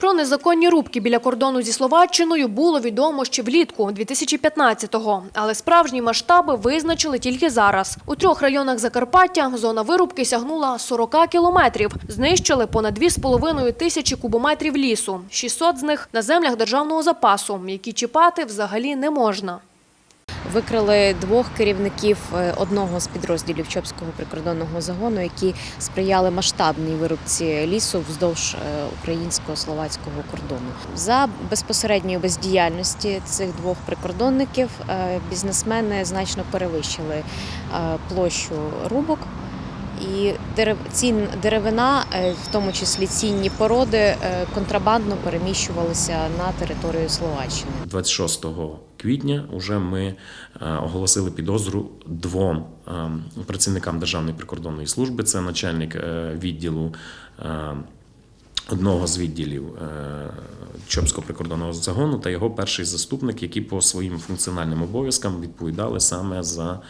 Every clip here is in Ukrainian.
Про незаконні рубки біля кордону зі Словаччиною було відомо ще влітку 2015-го. Але справжні масштаби визначили тільки зараз. У трьох районах Закарпаття зона вирубки сягнула 40 кілометрів. Знищили понад 2,5 тисячі кубометрів лісу. 600 з них на землях державного запасу, які чіпати взагалі не можна. Викрили двох керівників е, одного з підрозділів Чопського прикордонного загону, які сприяли масштабній вирубці лісу вздовж е, українсько-словацького кордону. За безпосередньої бездіяльності цих двох прикордонників е, бізнесмени значно перевищили площу рубок. І дерев, ці деревина, е, в тому числі цінні породи, е, контрабандно переміщувалися на територію Словаччини. 26 квітня вже ми е, оголосили підозру двом працівникам Державної прикордонної служби. Це начальник відділу. Одного з відділів Чопського прикордонного загону та його перший заступник, які по своїм функціональним обов'язкам відповідали саме за,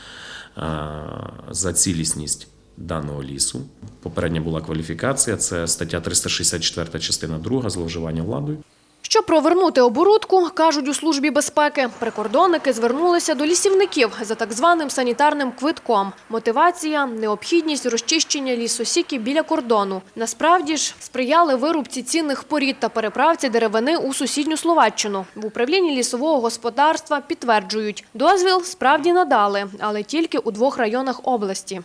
за цілісність даного лісу. Попередня була кваліфікація. Це стаття 364, частина 2, зловживання владою. Щоб провернути оборудку, кажуть у службі безпеки, прикордонники звернулися до лісівників за так званим санітарним квитком. Мотивація – необхідність розчищення лісосіків біля кордону. Насправді ж сприяли вирубці цінних порід та переправці деревини у сусідню Словаччину. В управлінні лісового господарства підтверджують, дозвіл справді надали, але тільки у двох районах області.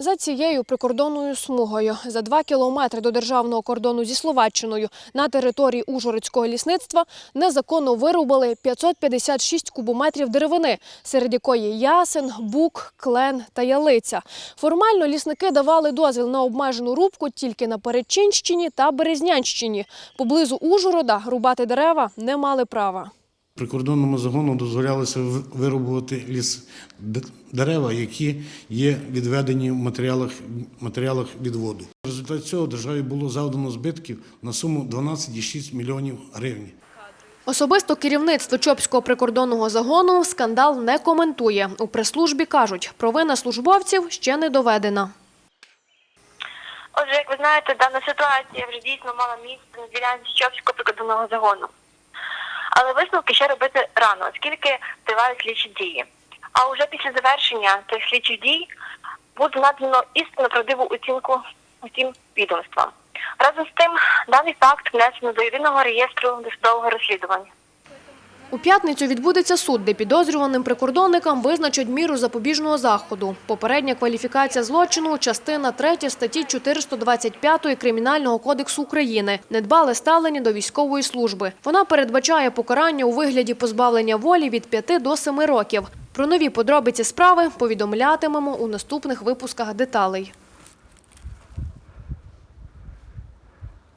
За цією прикордонною смугою за два кілометри до державного кордону зі Словаччиною на території Ужгородського лісництва незаконно вирубали 556 кубометрів деревини, серед якої ясен, бук, клен та ялиця. Формально лісники давали дозвіл на обмежену рубку тільки на Перечинщині та Березнянщині. Поблизу Ужгорода рубати дерева не мали права. Прикордонному загону дозволялося вирубувати ліс дерева, які є відведені в матеріалах, матеріалах відводу. В результаті цього державі було завдано збитків на суму 12,6 мільйонів гривень. Особисто керівництво Чопського прикордонного загону скандал не коментує. У прес-службі кажуть, провина службовців ще не доведена. Отже, як ви знаєте, дана ситуація вже дійсно мала місце на ділянці Чопського прикордонного загону. Але висновки ще робити рано, оскільки тривають слідчі дії. А вже після завершення цих слідчих дій буде надано істинно правдиву оцінку усім відомствам. Разом з тим, даний факт внесено до єдиного реєстру досудового розслідування. У п'ятницю відбудеться суд, де підозрюваним прикордонникам визначать міру запобіжного заходу. Попередня кваліфікація злочину – частина 3 статті 425 Кримінального кодексу України – недбале ставлення до військової служби. Вона передбачає покарання у вигляді позбавлення волі від 5 до 7 років. Про нові подробиці справи повідомлятимемо у наступних випусках деталей.